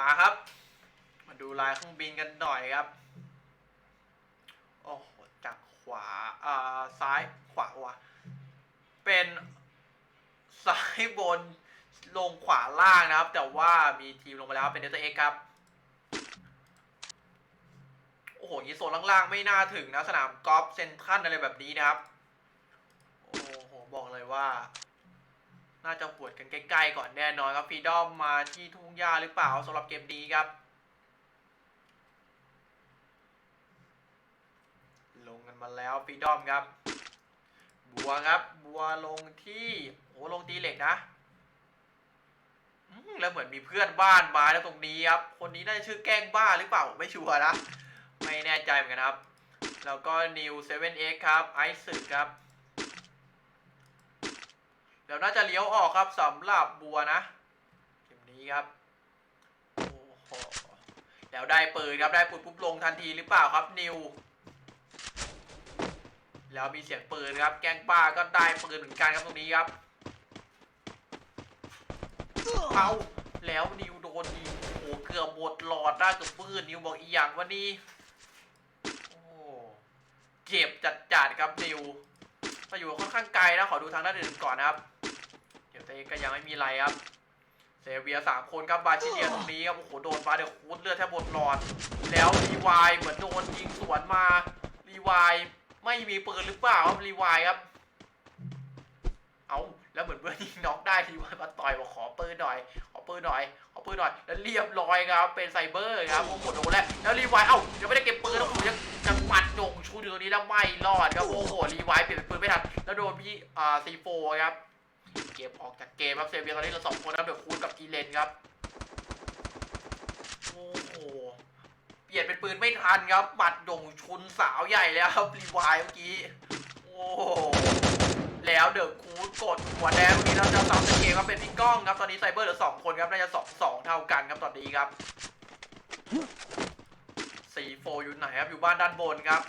มาครับ มาดูลายเครื่องบินกันหน่อยครับ โอ้โหจากขวาอ่าซ้ายขวาวะเป็นซ้ายบนลงขวาล่างนะครับ แต่ว่ามีทีมลงมาแล้วเป็นเดลต้าเอ็กครับ โอ้โหยีโซนล่างๆ ไม่น่าถึงนะ สนามกอล์ฟเซนทรัลอะไรแบบนี้นะครับ โอ้โห บอกเลยว่า น่าจะปวดกันใกล้ๆก่อนแน่นอนครับฟีดอมมาที่ทุ่งหญ้าหรือเปล่าสำหรับเกมนี้ครับ ลงกันมาแล้วฟีดอมครับ บัวครับ บัวลงที่โอ้ลงตีเหล็กนะแล้วเหมือนมีเพื่อนบ้านมาแล้วตรงนี้ครับ คนนี้น่าจะชื่อแกล้งบ้าหรือเปล่าไม่ชัวร์นะ ไม่แน่ใจเหมือนกันครับ แล้วก็นิวเซเว่นเอ็กครับ ไอซ์สึกครับ ดี๋ยวน่าจะเลี้ยวออกครับสำหรับบัวนะเกมนี้ครับโอ้โหแล้วได้ปืนครับได้ปืนปุ๊บลงทันทีหรือเปล่าครับนิว แล้วมีเสียงปืนครับ แกงป้าก็ได้ปืนเหมือนกันครับตรงนี้ครับเอาแล้วนิวโดนยิงโอ้เกือบหมดหลอดได้เกือบปืนนิวบอกอีกอย่างว่านี่โอ้เจ็บจัดๆครับนิวมาอยู่ค่อนข้างไกลนะขอดูทางด้านอื่นก่อนนะครับ เดี๋ยวเตก็ยังไม่มีไรครับ เซเวียสามคนครับบาชิเลียตรงนี้ครับโอ้โหโดนมาเดี๋ยวคูดเลือดแทบหมดหลอด แล้วรีวายเหมือนโดนยิงสวนมารีวายไม่มีปืนหรือเปล่าครับรีวายครับ เอาแล้วเหมือนเพื่อนยิงน็อกได้รีวายมาต่อยบอกขอปืนหน่อย ขอปืนหน่อยขอปืนหน่อยแล้วเรียบร้อยครับเป็นไซเบอร์ครับโอ้โหโดนแล้วแล้วรีวายเอ้ายังไม่ได้เก็บปืนแล้วผมยังยังหมัดโด่งชูเดือนี้แล้วไม่รอดครับโอ้โหรีวายเปลี่ยนเป็นปืนไม่ทันแล้วโดนพี่อ่าซีโฟครับ กมออกจากเกมครับเซเวียตอนนี้เราสองคนครับเดี๋ยวคูณกับอีเลนครับโอ้โหเปลี่ยนเป็นปืนไม่ทันครับหมัดดงชุนสาวใหญ่แล้วครับรีวายเมื่อกี้โอ้โหแล้วเดอะคูดกดหัวแดงเมื่อกี้เราจะซ้ำในเกมครับเป็นพี่ก้องครับตอนนี้ไซเบอร์เหลือสองคนครับน่าจะสองสองเท่ากันครับตอนนี้ครับสี่โฟอยู่ไหนครับอยู่บ้านด้านบนครับ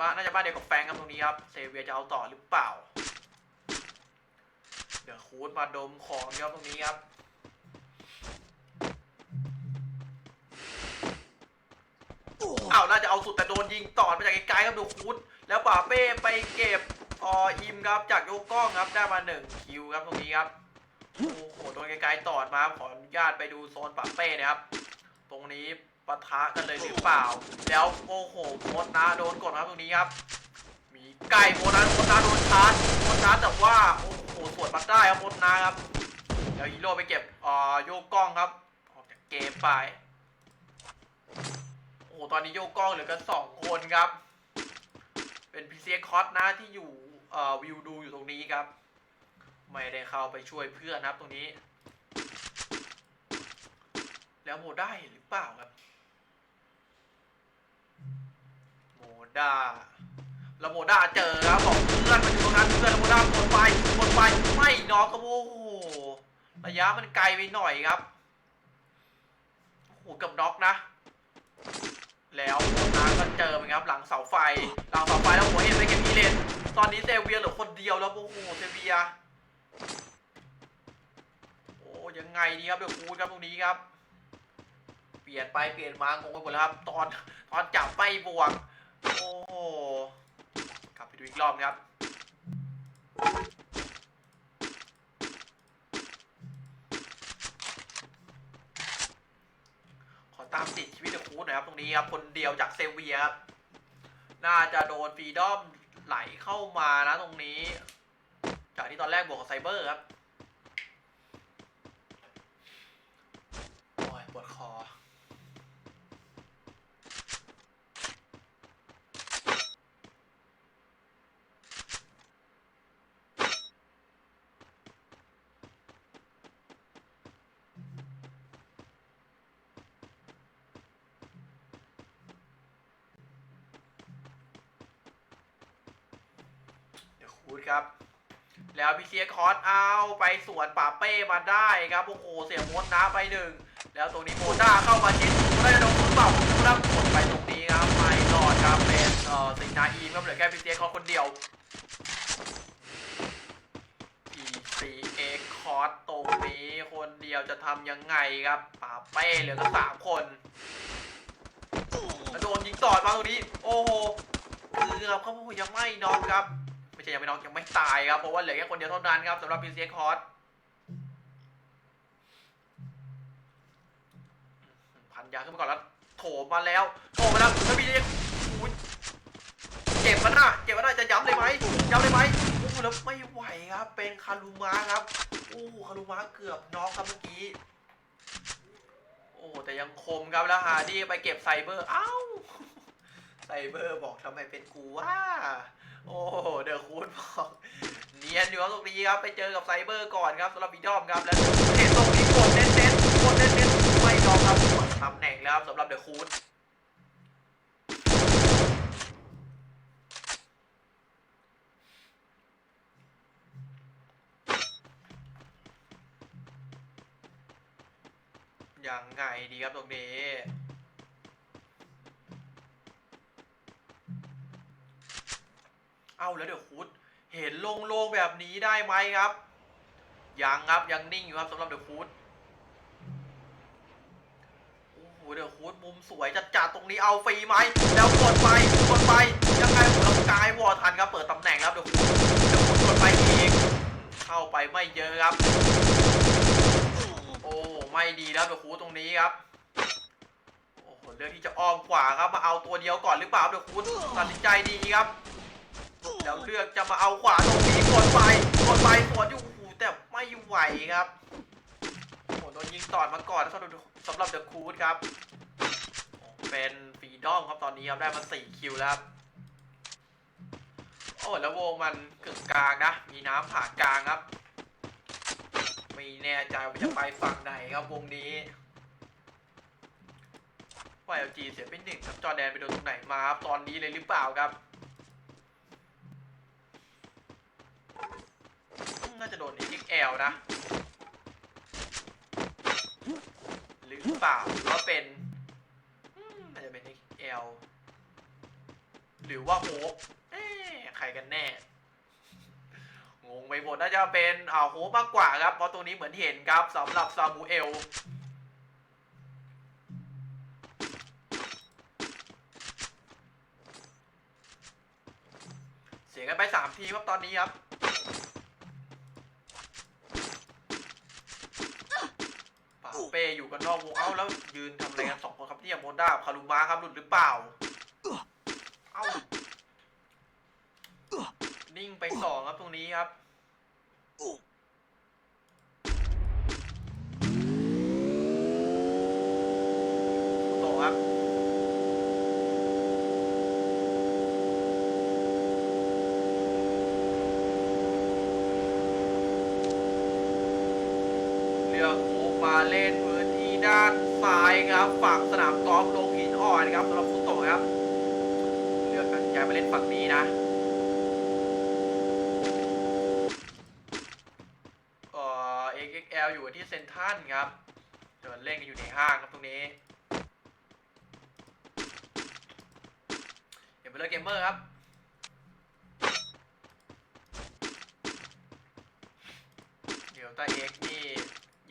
บ้านน่าจะบ้านเดียวกับแฟงครับตรงนี้ครับเซเวียจะเอาต่อหรือเปล่า เดี๋ยวคูดมาดมของครับตรงนี้ครับ อ้าวน่าจะเอาสุดแต่โดนยิงต่อมาจากไกลๆครับดูคูดแล้วป่าเป้ไปเก็บอออิมครับจากโยกกล้องครับได้มาหนึ่งคิวครับตรงนี้ครับโอ้โหโดนไกลๆตอดมาขออนุญาตไปดูโซนป่าเป้นะครับ ตรงนี้ปะทะกันเลยหรือเปล่า แล้วโอ้โหโมดนะโดนกดครับตรงนี้ครับ มีไก่โมนาโมนาโดนชาร์จโมนาแต่ว่าโอ้โห สวนมาได้ครับโมนาครับ เดี๋ยวฮีโร่ไปเก็บอ่อโยกกล้องครับ ออกจากเกมไป โอ้ตอนนี้โยกกล้องเหลือกันสองคนครับ เป็นพีเซียคอสนะที่อยู่เอ่อวิวดูอยู่ตรงนี้ครับ ไม่ได้เข้าไปช่วยเพื่อนครับตรงนี้ แล้วโมได้หรือเปล่าครับ โมด้าแล้วโมด้าเจอครับบอกเพื่อนมันอยู่ตรงนั้นเพื่อนแล้วโมด้าหมดไป หมดไปไม่น็อกครับโอ้โหระยะมันไกลไปหน่อยครับโอ้โหเกับน็อกนะ แล้วโมด้าก็เจอเหมครับหลังเสาไฟ หลังเสาไฟแล้วหัวเห็นไปเก็บอีเลนตอนนี้เซเวียเหลือคนเดียวแล้วโอ้โหเซเวียโอ้ยังไงดีครับเดี๋ยวคูณครับตรงนี้ครับ เปลี่ยนไปเปลี่ยนมางงไปหมดแล้วครับตอนตอนจับไม่บวกโอ้โหกลับไปดูอีกรอบนะครับ ตามติดชีวิตเดอะคูดนะครับ ตรงนี้ครับ คนเดียวจากเซเวียครับ น่าจะโดนฟรีดอมไหลเข้ามานะตรงนี้ จากที่ตอนแรกบวกกับไซเบอร์ครับ โอ้ยปวดคอ เดี๋ยวคูดครับ แล้วพีเซียคอสเอาไปสวนป่าเป้มาได้ครับโอ้โหเสียมดนะไปหนึ่งแล้วตรงนี้โมด้าเข้ามาชิดได้โดนคุณเปล่าครับกดไปตรงนี้ครับไม่รอดครับเป็นเอ่อสิงนาอีมครับเหลือแค่พีเซียคอสคนเดียว PCA คออสตรงนี้คนเดียวจะทำยังไงครับป่าเป้เหลือก็สามคนแล้วโดนยิงต่อมาตรงนี้ โอ้โหเกือบครับผมยังไม่น็อกครับ ไม่ใช่ยังไม่น็อกยังไม่ตายครับเพราะว่าเหลือแค่คนเดียวเท่านั้นครับสำหรับพีซีคอสพันยาขึ้นมาก่อนแล้วโถมมาแล้วโถมมาแล้วแล้วมีเรีเจ็บมันน่ะเจ็บมันน่ะจะย้ำเลยไหมย้ำเลยไหมโอ้โหแล้วไม่ไหวครับ เป็นคารุมะครับโอ้คารุมะเกือบน็อกครับเมื่อกี้โอ้แต่ยังคมครับแล้วฮาร์ดี้ไปเก็บไซเบอร์เอ้าไซเบอร์บอกทำไมเป็นกูว่า โอ้เดอะคูดบอกเนียนอยู่ครับตรงนี้ครับไปเจอกับไซเบอร์ก่อนครับสำหรับบีดอมครับแล้วเห็นตรงนี้กดเน้นเน้นกดเน้นเน้นไม่ยอมครับตำแหน่งแล้วครับสำหรับเดอะคูดยังไงดีครับตรงนี้ เอาแล้วเดี๋ยวคูดเห็นโล่งๆแบบนี้ได้ไหมครับ ยังครับยังนิ่งอยู่ครับสำหรับเดี๋ยวคูดโอ้โหเดี๋ยวคูดมุมสวยจัดๆตรงนี้เอาฟรีไหมแล้วกดไปกดไปยังไงผมเรากายวอร์ทันครับเปิดตำแหน่งแล้วเดี๋ยวคูดเดี๋ยวคูดกดไปอีกเข้าไปไม่เยอะครับ โอ้ไม่ดีแล้วเดี๋ยวคูดตรงนี้ครับโอ้โหเลือกที่จะอ้อมขวาครับมาเอาตัวเดียวก่อนหรือเปล่าเดี๋ยวคูดตัดสินใจดีครับ แล้วเลือกจะมาเอาขวาตรงนี้กดไปกดไปสวนอยู่โอ้โหแต่ไม่ไหวครับโอ้โหโดนยิงตอดมาก่อนสำหรับสำหรับเดอะคูดครับ เป็นฟรีดอมครับตอนนี้ครับได้มา4คิวแล้วครับโอ้แล้ววงมันกึ่งกลางนะ มีน้ำผ่ากลางครับ ไม่แน่ใจว่าจะไปฝั่งไหนครับวงนี้ว่า LG เสียไปหนึ่งครับจอแดนไปโดนตรงไหนมาครับตอนนี้เลยหรือเปล่าครับ น่าจะโดน XL นะ หรือเปล่าหรือว่าเป็นอืมน่าจะเป็น XL หรือว่าโฮปใครกันแน่ งงไปหมดน่าจะเป็นอ่าโฮปมากกว่าครับ เพราะตรงนี้เหมือนเห็นครับสำหรับซามูเอลเสียกันไปสามทีครับตอนนี้ครับ ป่าเป้ อยู่กันนอกวงเอ้าแล้วยืนทำอะไรกันสองคนครับเนี่ยโมด้าคารุมาครับหลุดหรือเปล่า เอ้านิ่งไปสองครับตรงนี้ครับต่อครับ XXL อยู่ที่เซนทัลครับเดินเล่นกันอยู่ในห้างครับตรงนี้เดี๋ยวไปเลือกเกมเมอร์ครับเดี๋ยวตาเอ็กนี่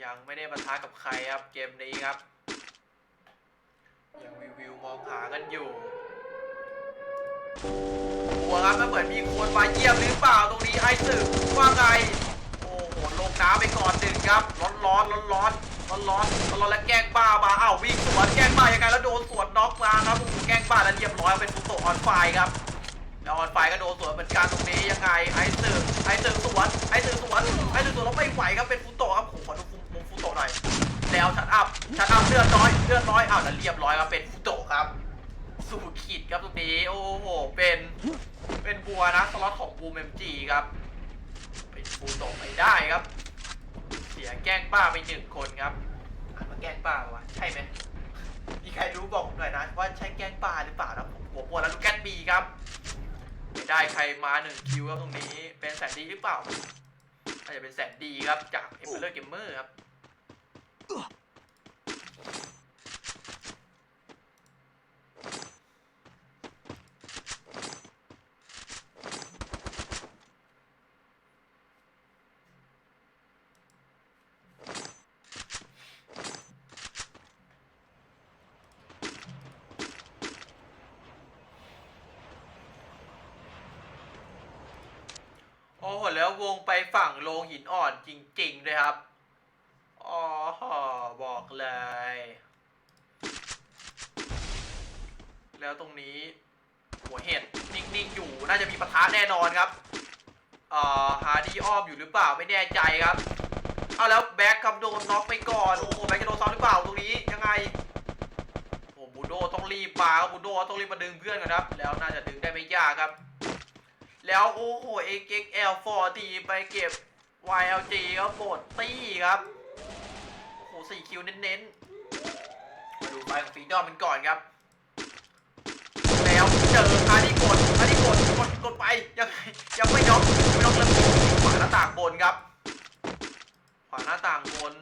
ยังไม่ได้ปะทะกับใครครับเกมนี้ครับ ยังวิววิวมองหากันอยู่หัวครับถ้าเหมือนมีคนมาเยี่ยมหรือเปล่าตรงนี้ไอ้สึกว่าไง โอ้โห ลงน้ำไปก่อน ครับ ร้อนร้อนร้อนร้อนร้อนร้อนร้อนร้อนแล้วแกล้งบ้ามาอ้าววิ่งสวนแกล้งบ้ายังไงแล้วโดนสวนน็อกมาครับโอ้โหแกล้งบ้าแล้วเรียบร้อยเป็นฟุตโตออนไฟครับแล้วออนไฟก็โดนสวนเหมือนกันตรงนี้ยังไงไอ้สึกไอ้สึกสวนไอ้สึกสวนไอ้สึกสวนแล้วไม่ไหวครับเป็นฟุตโตครับผมขอดูมุมฟุตโตหน่อยแล้วชัดอัพชัดอัพเลือดน้อยเลือดน้อยอ้าวแล้วเรียบร้อยครับเป็นฟุตโตครับสู่ขีดครับตรงนี้โอ้โหเป็นเป็นบัวนะสล็อตของบูมเอ็มจีครับเป็นฟูโตไม่ได้ครับ สียแกล้งป้าไปหนึ่งคนครับอ่านว่าแกล้งป้าวะใช่ไหมมีใครรู้บอกผมหน่อยนะว่าใช่แกล้งป้าหรือเปล่านะผมหัวปวดแล้วลูกแกนบีครับไม่ได้ใครมาหนึ่งคิวครับตรงนี้เป็นแสนดีหรือเปล่าอาจจะเป็นแสนดีครับจากเอเมเบอร์เกมเมอร์ครับ หแล้ววงไปฝั่งโลงหินอ่อนจริงๆเลยครับ อ๋อ บอกเลย แล้วตรงนี้ หัวเห็ดนิ่งๆ อยู่ น่าจะมีปะทะแน่นอนครับเอ่อหาดีอ้อมอยู่หรือเปล่าไม่แน่ใจครับ เอาแล้วแบ็คครับโดนน็อกไปก่อน โอ้โห แบ็คจะโดนซ้ำหรือเปล่าตรงนี้ยังไงโอ้บูโดต้องรีบมาครับบูโดต้องรีบมาดึงเพื่อนก่อนครับ แล้วน่าจะดึงได้ไม่ยากครับ แล้วโอ้โห XXL 4ทีไปเก็บ YLG ครับหมดตี้ครับ โอ้โห4คิวเน้นๆมาดูไฟของฟีดอมมันก่อนครับ แล้วเจออาดิกดอาดิกดกดกดไป ยังยังไม่น็อกยังไม่น็อกแล้วขวาหน้าต่างบนครับ ขวาหน้าต่างบน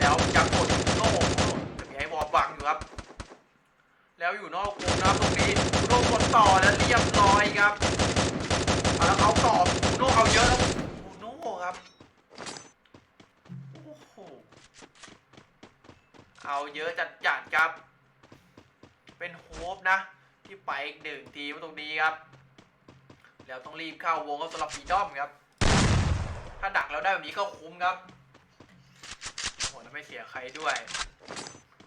แล้วจะกดโล่จะมีไอ้วอลบังอยู่ครับ แล้วอยู่นอกวงนะครับตรงนี้โล่กดต่อแล้วเรียบร้อยครับเอาแล้วเอาต่อโล่เอาเยอะแล้วโน่ครับโอ้โหเอาเยอะจัดจัดครับ เป็นโฮปนะ ที่ไปอีกหนึ่งทีมตรงนี้ครับ แล้วต้องรีบเข้าวงก็สำหรับฟีดอมครับ ถ้าดักแล้วได้แบบนี้ก็คุ้มครับโอ้โหไม่เสียใครด้วย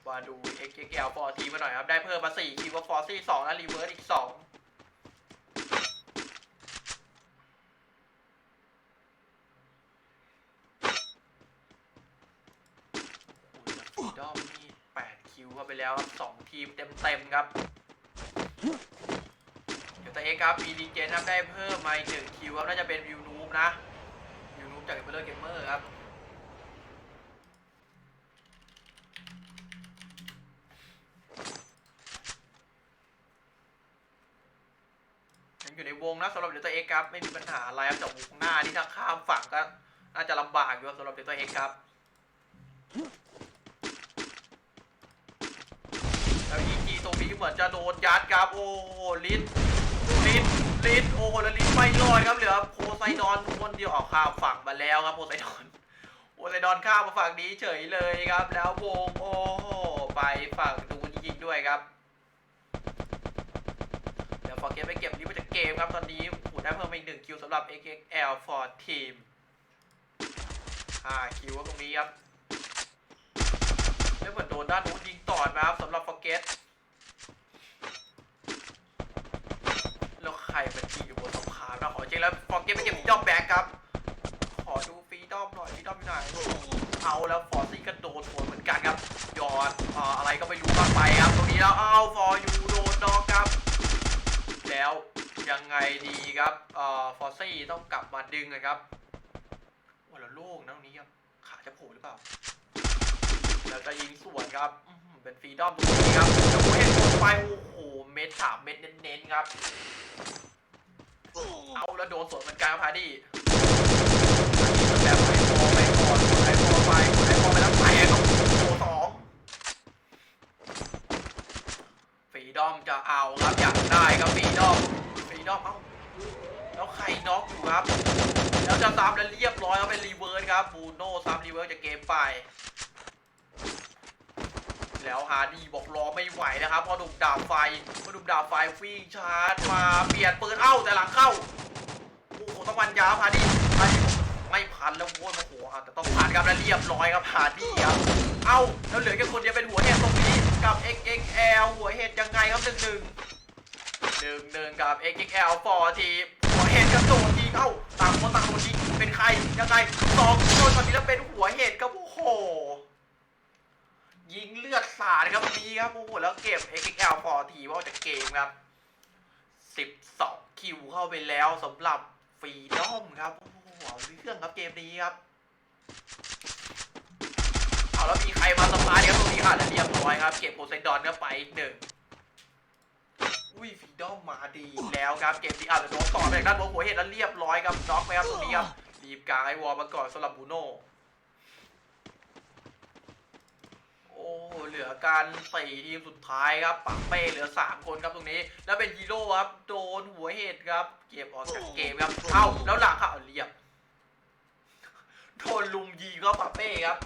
มาดู XXL ฟอร์ทีมาหน่อยครับ ได้เพิ่มมา4คิวว่าฟอร์ซี่2และรีเวิร์สอีก2ฟีดอมนี่8คิวเข้าไปแล้วครับ2ทีมเต็มๆครับเดี๋ยวแต่เอ็กครับมีดีเจนะครับได้เพิ่มมาอีกหนึ่งคิวครับน่าจะเป็นวิวนูบนะวิวนูบจากเอเ e อร์เกมเมอร์ครับ ยังอยู่ในวงนะสำหรับเดล ต้าเอ็กครับไม่มีปัญหาอะไรครับแต่วงหน้านี่ถ้าข้ามฝั่งก็น่าจะลำบากอยู่สำหรับเดลต้าเอ็กครับแล้วอีจีตรงนี้เหมือนจะโดนยัดครับโอ้โหลิสลิสลิสโอ้โหแล้วลิสไม่รอดครับเหลือโพไซดอนคนเดียวออกข้ามฝั่งมาแล้วครับโพไซดอนโพไซดอนข้ามมาฝั่งนี้เฉยเลยครับ แล้ววงโอ้ไปฝั่งดูนยิงด้วยครับเดี๋ยวฟอร์เกตไปเก็บนี้มาจากเกมครับตอนนี้ โอ้โหได้เพิ่มอีกหนึ่งคิวสำหรับ XXL for Team 5คิวตรงนี้ครับแล้วเหมือนโดนด้านนู้นยิงต่อมาครับสำหรับฟอร์เกตแล้วใครมันยิงอยู่บนสะพานนะขอเช็คแล้วฟอร์เกตไปเก็บดอมแบ็กครับ ขอดูฟีดอมหน่อยฟีดอมอยู่ไหนเอาแล้วฟอร์ซี่ก็โดนสวนเหมือนกันครับยอดอออะไรก็ไม่รู้มากไปครับ ตรงนี้แล้วเอาฟอร์ยูโดนดอกครับ แล้ว ยังไงดีครับเอ่อฟอร์ซี่ต้องกลับมาดึงนะครับว่าแล้วโล่งนะตรงนี้ครับขาจะโผล่หรือเปล่าแล้วจะยิงสวนครับเป็นฟรีดอมตรงนี้ครับจะเห็นลงไปโอ้โหเม็ดสามเม็ดเน้นๆครับเอาแล้วโดนสวนเหมือนกันครับพาดี้แบบไอโฟไปก่อนกดไอโฟไปกดไอโฟไปแล้วแตกครับโอ้สองฟรีดอมจะเอาครับอยากได้ครับฟรีดอม ดอมเอ้าแล้วใครน็อกอยู่ครับ แล้วจะซ้ำแล้วเรียบร้อยครับเป็นรีเวิร์สครับบูโน่ซ้ำรีเวิร์สจากเกมไป แล้วฮาร์ดีบอกรอไม่ไหวนะครับพอดุมดาบไฟพอดุมดาบไฟฟิงชาร์จมาเปลี่ยนปืนเอ้าแต่หลังเข้าโอ้โหต้องวันยาวฮาร์ดีฮาดีไม่พันแล้วโว้ยโอ้โหอ่แต่ต้องผ่านครับแล้วเรียบร้อยครับฮาร์ดีครับเอ้าแล้วเหลือแค่คนเดียวเป็นหัวเห็ดตรงนี้กับ XXL หัวเห็ดยังไงครับหนึ่งหนึ่ง หนึ่งหนึ่งกับ XXL ฟอร์ทีหัวเห็ดกระโดดยิงเอ้าต่างคนต่างโดนยิงเป็นใครยังไงสองโดนตอนนี้แล้วเป็นหัวเห็ดครับโอ้โหยิงเลือดสาดครับวันนี้ครับโอ้โหแล้วเก็บ XXL พอทีว่าจากเกมครับ12คิวเข้าไปแล้วสำหรับฟรีดอมครับโอ้โหเอาเรื่องครับเกมนี้ครับเอาแล้วมีใครมาสปาร์ครับตรงนี้ค่ะและเรียบร้อยครับ เก็บโพไซดอนก็ไปอีกหนึ่ง อุ้ยฟีดอมมาดีแล้วครับเกมนี้อาจจะโดนต่อไปจากด้านบนหัวเห็ดแล้วเรียบร้อยครับน็อกไปครับตรงนี้ครับรีบกลางไอวอลมาก่อนสำหรับบูโน่โอ้เหลือการสี่ทีมสุดท้ายครับปักเป้เหลือ 3 คนครับตรงนี้ แล้วเป็นฮีโร่ครับโดนหัวเห็ดครับ เก็บออกจากเกมครับเอ้าแล้วหลังค่ะเอาเรียบโดนลุมยิงก็ปักเป้ครับ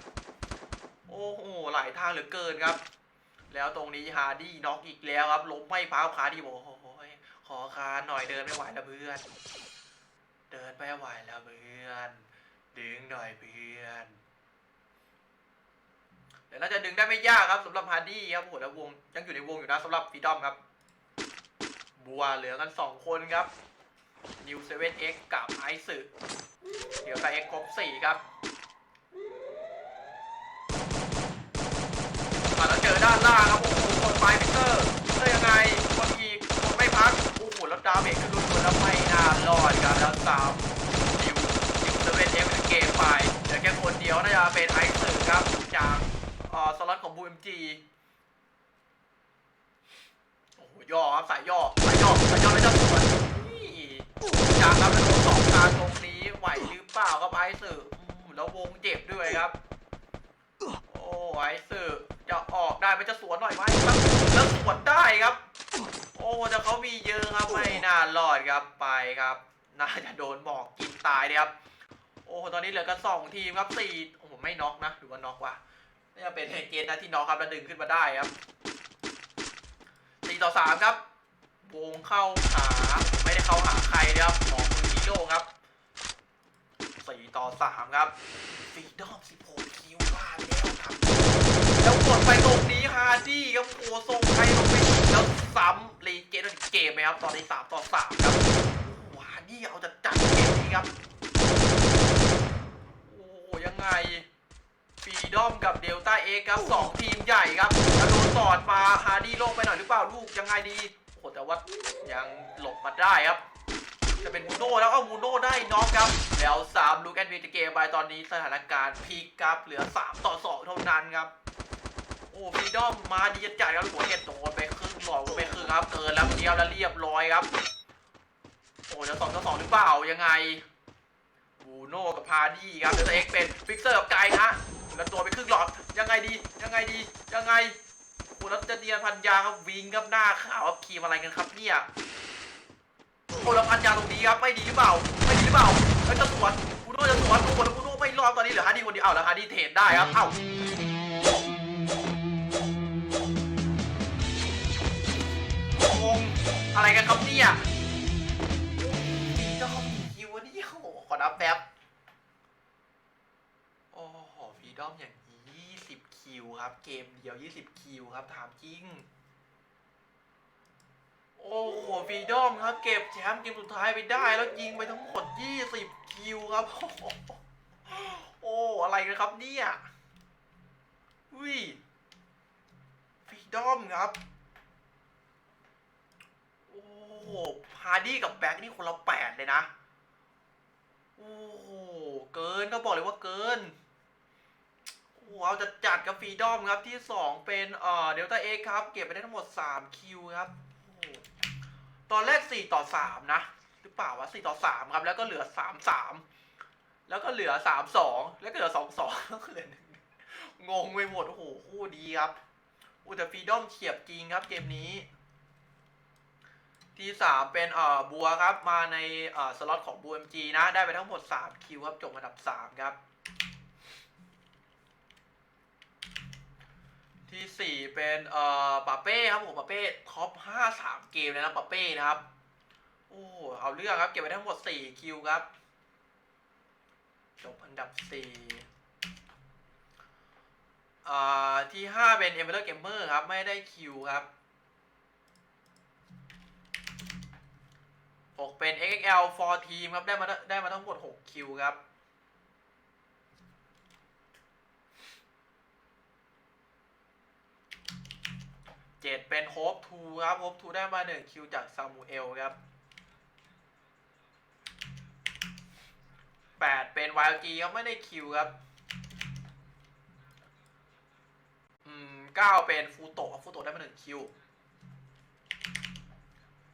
โอ้โหหลายทางเหลือเกินครับ แล้วตรงนี้ฮาร์ดี้น็อกอีกแล้วครับล้มไม่พักฮาดีบอกโอ้โหขอคานหน่อยเดินไม่ไหวแล้วเพื่อน เดินไม่ไหวแล้วเพื่อน ดึงหน่อยเพื่อนเดี๋ยวน่าจะดึงได้ไม่ยากครับสำหรับฮาร์ดี้ครับโอ้โหแล้ววงยังอยู่ในวงอยู่นะสำหรับฟีดอมครับ บัวเหลือกันสองคนครับนิวเซเว่นเอ็กกับไอซ์เดี๋ยวกับเอ็กครบสี่ครับมาแล้วเจอ ด้านล่างครับโอ้โหกดไฟพิเตอร์เตอร์ยังไงกดอีกกดไม่พักโอ้โหแล้วดาเมจคือรุนแล้วไม่น่ารอดครับแล้วสามนิวนิวเซเว่นเอ็กเป็นเกมไปเหลือแค่คนเดียวน่าจะเป็นไอซ์ครับจากเอ่อสล็อตของบูเอ็มจีโอ้โหย่อครับสายย่อสายย่อสายย่อแล้วจะสวนนี่จากครับแล้วโดนสองการตรงนี้ไหวหรือเปล่าครับไอซ์สื่อแล้ววงเจ็บด้วยครับโอ้ไอซ์สื่อ จะออกได้ไหมจะสวนหน่อยไหมครับแล้วสวนได้ครับ โอ้แต่เขามีเยอะครับไม่น่ารอดครับไปครับ น่าจะโดนหมอกกินตายเลยครับ โอ้ตอนนี้เหลือกันสองทีมครับสี่โอ้โหไม่น็อกนะหรือว่าน็อกวะนี่จะเป็นเฮเจนนะที่น็อกครับแล้วดึงขึ้นมาได้ครับสี่ต่อสามครับวงเข้าหาไม่ได้เข้าหาใครนะครับของคุณฮีโร่ครับสี่ต่อสามครับฟีดอมสิบหกคิวว่าแล้วครับ แล้วกด ไปตรงนี้ฮาร์ดี้ครับโอ้ส่งใครลงไปแล้วซ้ำรีเกมเกมไหมครับตอนนี้สามต่อสามครับโอ้ฮาร์ดี้เอาจะจัดเกมนี้ครับ โอ้ยังไงฟีดอมกับเดลต้าเอครับสองทีมใหญ่ครับแล้วโดนสอดมาฮาร์ดี้ลงไปหน่อยหรือเปล่าลูกยังไงดีโอ้โหแต่ว่ายังหลบมาได้ครับจะเป็นมูโน่แล้วเอามูโน่ได้น็อกครับ แล้ว3ลูกแอนวีจะเกมไปตอนนี้สถานการณ์พลิกครับเหลือ 3 ต่อ 2 เท่านั้นครับ โอ้ฟีดอมมาดีจัดครับหัวเห็ดโดนไปครึ่งหลอดไปครึ่งครับเกินแล้วเดียวแล้วเรียบร้อยครับ โอ้จะสองต่อสองหรือเปล่ายังไงบูโน่กับพาดี้ครับเดเอ็กเป็นฟิกเซอร์กับไกด์นะแล้วตัวไปครึ่งหลอดยังไงดียังไงดียังไงโอ้แล้วจะเดียนพันยาครับวิงครับหน้าขาวครับครีมอะไรกันครับเนี่ยโอ้แล้วพันยาตรงนี้ครับไม่ดีหรือเปล่าไม่ดีหรือเปล่าแล้วจะสวนบูโน่จะสวนโอ้โหแล้วบูโน่ไม่รอดตอนนี้เหลือฮาร์ดี้คนเดียวเอาแล้วฮาร์ดี้เทรดได้ครับเอ้า อะไรกันครับเนี่ยฟีดอมคิวนี่โอ้โหขอนับแป๊บโอ้โหฟีดอมอย่างนี้ 20 คิวครับ เกมเดียว 20 คิวครับถามจริง โอ้โหฟีดอมครับ เก็บแชมป์เกมสุดท้ายไปได้ แล้วยิงไปทั้งหมด 20 คิวครับ โอ้โหอะไรกันครับเนี่ยอุ้ยฟรีดอมครับ โหพาร์ดี้กับแบ็กนี่คนละแปดเลยนะ โอ้โห เกินก็บอกเลยว่าเกินโอ้โหเอาจะจัดกับฟรีดอมครับที่2เป็นเอ่อเดลต้าเอครับ เก็บไปได้ทั้งหมด3คิวครับโอ้โหตอนแรก4ต่อ3นะ หรือเปล่าวะ4ต่อ3ครับ แล้วก็เหลือ3 3แล้วก็เหลือ3 2แล้วก็เหลือ2 2แล้วก็เหลือ1งงไปหมดโอ้โหคู่ดีครับอ้แต่ฟรีดอมเฉียบจริงครับเกมนี้ ที่3เป็นเอ่อบัวครับมาในเอ่อสล็อตของบู MG นะ ได้ไปทั้งหมด3คิวครับจบอันดับ3ครับ ที่4เป็นเอ่อปาเป้ครับผมปาเป้ท็อป5 3เกมเลยนะปาเป้นะครับโอ้เอาเรื่องครับ เก็บไปทั้งหมด4คิวครับ จบอันดับ4อ่าที่5เป็น e m e r a l d Gamer ครับ ไม่ได้คิวครับ 6 เป็น XXL for team ครับ ได้มาได้มาทั้งหมด 6 คิวครับ7เป็น Hope 2ครับ Hope 2ได้มา 1 คิวจากซามูเอลครับ 8 เป็น YLG ครับไม่ได้คิวครับอืม9เป็นฟูโตะฟูโตะได้มา 1 คิว